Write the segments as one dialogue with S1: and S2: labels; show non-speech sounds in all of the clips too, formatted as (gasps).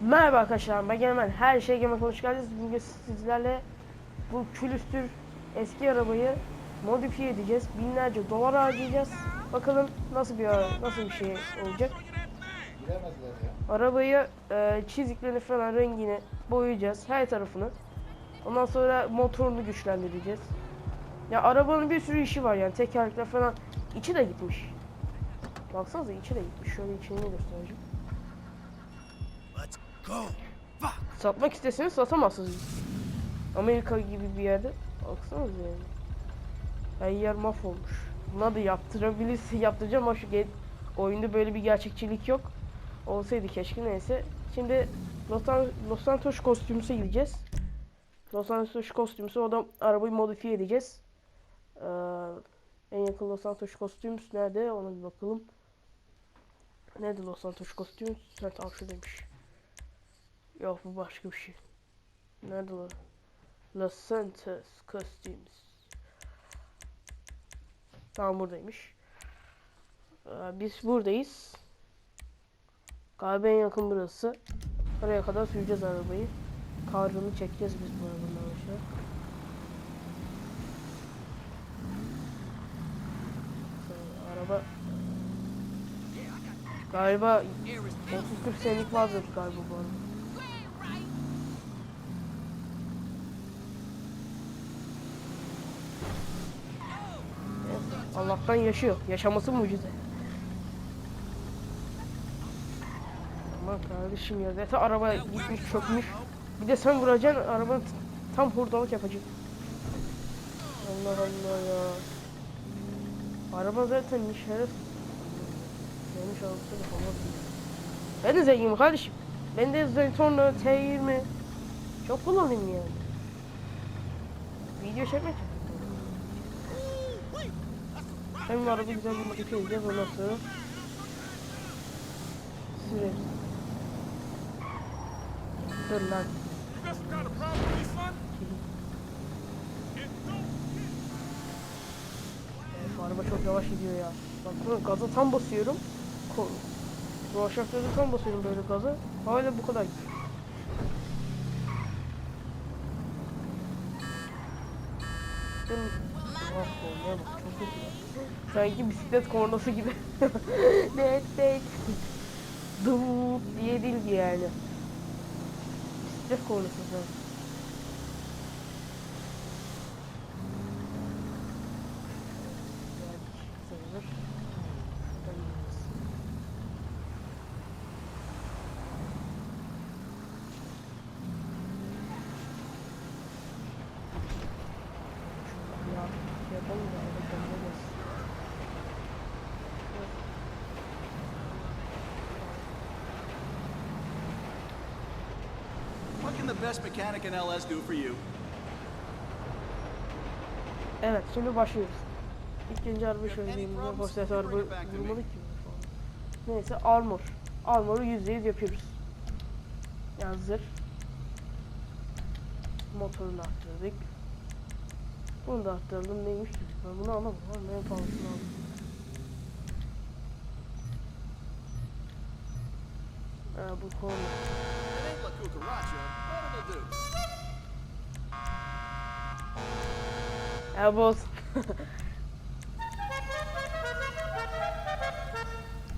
S1: Merhaba arkadaşlar ben Gelmen her şey Gelmen hoş geldiniz. Bugün sizlerle bu külüstür eski arabayı modifiye edeceğiz. Binlerce dolar harcayacağız. Bakalım nasıl bir nasıl bir şey olacak. Arabayı e, çiziklerini falan rengini boyayacağız her tarafını. Ondan sonra motorunu güçlendireceğiz. Ya arabanın bir sürü işi var yani tekerlekler falan. İçi de gitmiş. Baksanıza içi de gitmiş. Şöyle içini göstereceğim. Satmak isteseniz satamazsınız. Amerika gibi bir yerde. Baksanıza yani. Her yer mahvolmuş. Buna da yaptırabilirse yaptıracağım ama şu oyunda böyle bir gerçekçilik yok. Olsaydı keşke neyse. Şimdi Los, An- Los Santos kostümüse gideceğiz. Los Santos kostümüse o da arabayı modifiye edeceğiz. Ee, en yakın Los Santos kostümüs nerede ona bir bakalım. Nerede Los Santos kostümüs? Ha tamam şuradaymış. Yok bu başka bir şey. Nerede o? Los Santos Costumes. Tamam buradaymış. Ee, biz buradayız. Galiba en yakın burası. Oraya kadar süreceğiz arabayı. Karını çekeceğiz biz bu arabanın aşağı. Ee, Araba galiba 30-40 senelik vardır galiba bu araba. Neyse, Allah'tan yaşıyor. Yaşaması mucize. Aman kardeşim ya. Zaten araba gitmiş çökmüş. Bir de sen vuracaksın arabanın tam hurdalık yapacak. Allah Allah ya. Araba zaten şeref. Yanlış da falan. Ben de zenginim kardeşim. Ben de Zentorno T20 çok kullanayım yani. Video çekmek Hem araba güzel bir modifiye edeceğiz ondan sonra süreriz. Dur lan. Evet, bu araba çok yavaş gidiyor ya. Bak gaza tam basıyorum. Ko Roşakları tam basıyorum böyle gaza. Hala bu kadar gidiyor. Benim... Ah kornaya bak çok kötü ya. Sanki bisiklet kornası gibi. (laughs) evet evet. Dıvıt diye değil yani. Bisiklet kornası sanki. Geldik sayılır. Şuradan gidiyoruz. Şurada ya yapalım da arada kendine gelsin. Evet.
S2: What can the best mechanic in LS do for you?
S1: Evet şimdi başlıyoruz. İlk önce araba şöyle. Hostes araba vurmadık ki. Neyse armor. Armoru %100 yapıyoruz. Yani zırh. Motorunu arttırdık. Bunu da arttırdım neymiş ki? Ben bunu alamam. Ben en pahalısını aldım. Ee, bu konu. Ya boz. (laughs)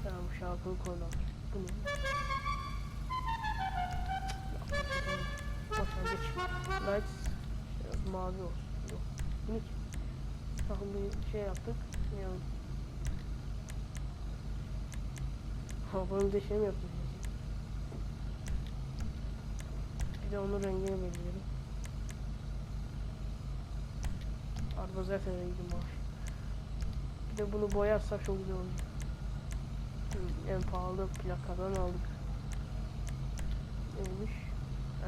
S1: tamam şarkıyı koyalım. Bu ne? Boşver geç. Lights biraz mavi olsun. Yok. Tamam bir şey yaptık. Yani. Ha bunu da şey? Bir de onun rengini belirleyelim. Araba zaten rengi var. Bir de bunu boyarsak çok güzel olur. En pahalı plakadan aldık. Neymiş?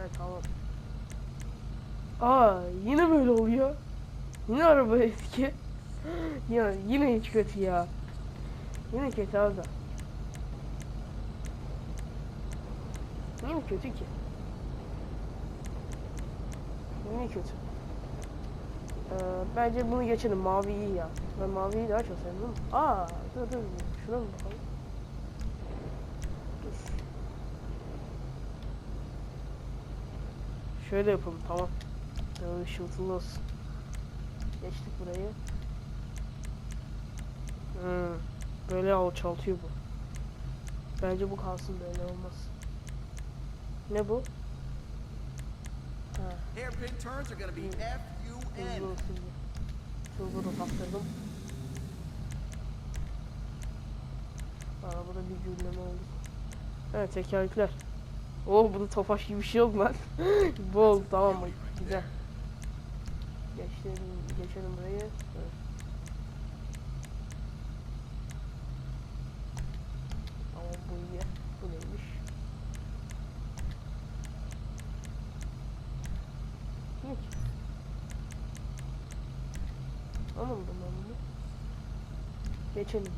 S1: Evet tamam. Aa yine böyle oluyor. Yine araba eski. (gasps) yine, yine hiç kötü ya. Yine kötü abi. Yine kötü ki. Yine kötü. Ee, bence bunu geçelim. Mavi iyi ya. Ben maviyi daha çok sevdim. Aa, dur dur. Şuna mı bakalım? Dur. Şöyle yapalım tamam. Böyle ışıltılı olsun. Geçtik burayı. Hmm, böyle alçaltıyor bu. Bence bu kalsın böyle olmaz. Ne bu? Ha,
S2: Hairpin turns are gonna be
S1: hızlı olsun diye. Şurada da taktırdım. Arabada bir gürleme oldu. Evet tekerlekler. Oh bu da tofaş gibi bir şey oldu lan. (laughs) bu oldu tamam mı? Güzel. Geçelim, geçelim burayı. Evet. Tamam bu iyi. Bu neymiş? Ne ki? Anlamadım ben bunu. Geçelim.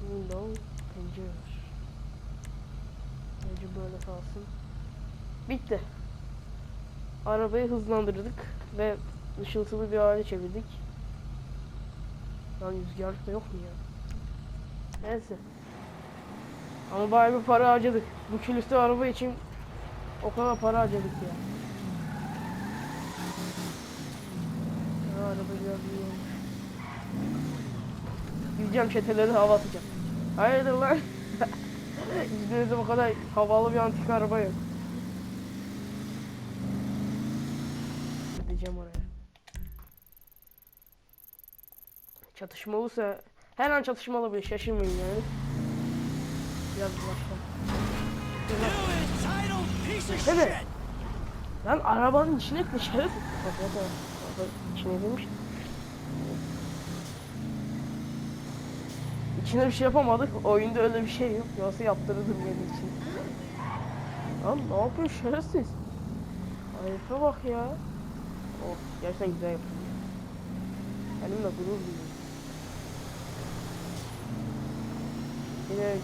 S1: Window, pencere. Bence böyle kalsın. Bitti. Arabayı hızlandırdık ve ışıltılı bir hale çevirdik. Lan rüzgarlık da yok mu ya? Neyse. Ama bayağı bir para harcadık. Bu külüstü araba için o kadar para harcadık ya. Ya araba olmuş. Gideceğim çeteleri hava atacağım. Hayırdır lan? (laughs) İzninizde bu kadar havalı bir antik araba yok. Gideceğim oraya. Çatışma olursa her an çatışma olabilir şaşırmayın yani. Biraz başka. Evet. Lan arabanın içine şeref. Bak da araba içine edilmiş. İçine bir şey yapamadık. Oyunda öyle bir şey yok. Yoksa yaptırırdım benim için. Lan ne yapıyorsun şerefsiz? Herife bak ya. Oh gerçekten güzel yapıyor. Benimle gurur duyuyorum. Yine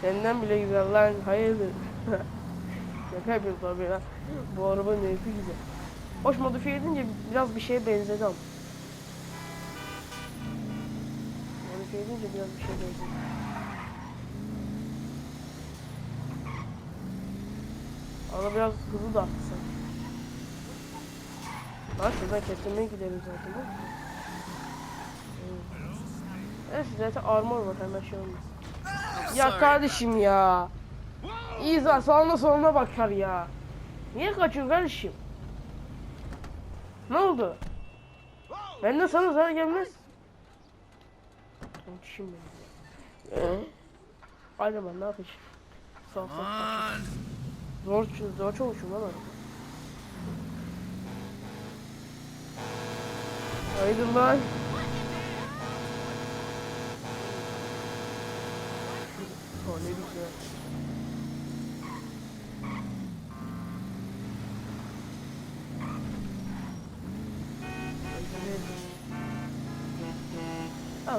S1: Senden bile güzel lan hayırdır? (laughs) Şaka yapıyorum tabii lan. Bu arabanın herifi güzel. Hoş modifiye edince biraz bir şeye benzedi ama. Edince biraz bir şeye benzedi. Ama biraz hızlı da arttı sanki. Lan şuradan kesilmeye gidelim zaten? Hmm. Evet zaten armor var hemen şey olmaz. Ya kardeşim ya. İza sağına soluna bakar ya. Niye kaçıyorsun kardeşim? Ne oldu? Benden sana zarar gelmez. Kardeşim benim. Ee? Hadi ben ne yapacağım? Sağ sağ kaçayım. Zor, zor çalışıyorum lan araba. Haydi lan. O ne güzel.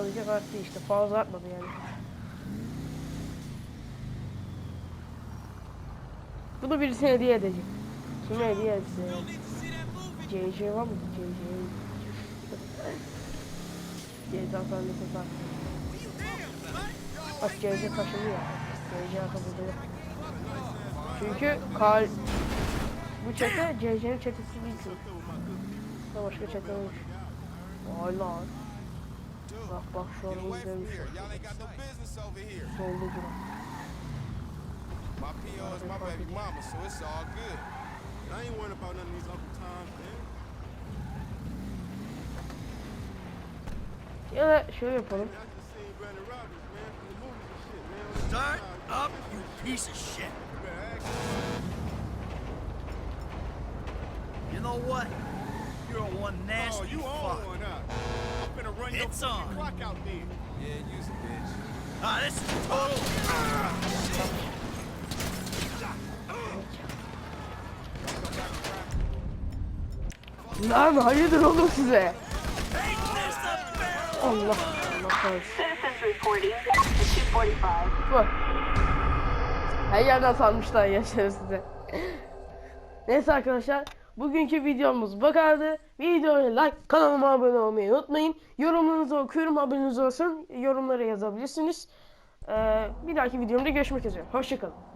S1: Alacak arttı işte fazla artmadı yani. Bunu birisine hediye edecek. Kime hediye etse? CC var mı? CC. CC (laughs) sahnesi var. Bak CC taşınıyor. CC yok. Çünkü kal bu çete CC'nin çetesi değil ki. Başka çete olmuş. Vay lan. Rock box shortly, very shortly.
S3: Y'all ain't got no business over here. My PO is my baby mama, so it's all good. And I ain't worried about none of these Uncle Toms, man.
S2: Start up, you piece of shit.
S3: You
S2: know what? You're a one
S3: oh,
S2: nasty
S3: oh, you
S2: fuck.
S3: Finna run your
S2: It's
S3: fucking
S2: on.
S3: clock out there. Yeah, use a bitch.
S2: Ah, this is total.
S1: Lan hayırdır oğlum size? Allah Allah kahretsin.
S4: Citizens reporting at 245.
S1: Bak. Her yerden sanmışlar yaşarı size. Neyse arkadaşlar. Bugünkü videomuz bu kadardı. Videoya like, kanalıma abone olmayı unutmayın. Yorumlarınızı okuyorum. Haberiniz olsun. Yorumlara yazabilirsiniz. Ee, bir dahaki videomda görüşmek üzere. Hoşçakalın.